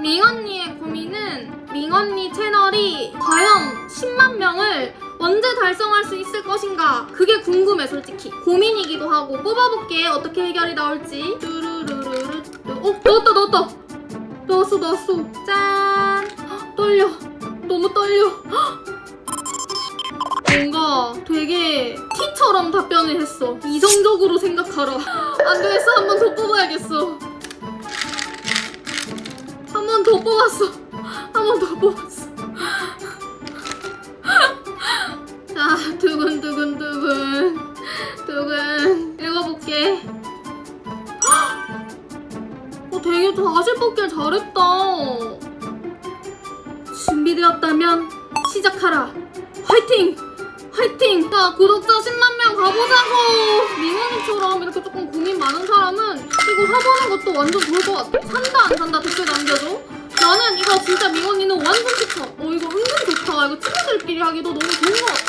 밍 언니의 고민은 밍 언니 채널이 과연 10만 명을 언제 달성할 수 있을 것인가? 그게 궁금해 솔직히. 고민이기도 하고 뽑아볼게. 어떻게 해결이 나올지. 뚜루루루루 어 넣었다 넣었다. 넣었어 넣었어. 짠. 헉, 떨려. 너무 떨려. 헉. 뭔가 되게 티처럼 답변을 했어. 이성적으로 생각하라. 안 되겠어. 한 번 더 뽑아야겠어. 한 번 더 뽑았어. 한 번 더 뽑았어. 자 두근두근 두근. 두근. 읽어볼게. 어 되게 다시 뽑길 잘했다. 준비되었다면 시작하라. 화이팅! 화이팅! 자 구독자 10만 명 가보자고! 민원이처럼 이렇게 조금 고민 많은 사람은 이거 사보는 것도 완전 좋을 것 같아. 산다 안 산다 댓글 남겨줘 나는 이거 진짜 민원이는 완전 추천 어 이거 은근 좋다. 이거 친구들끼리 하기도 너무 좋은 것 같아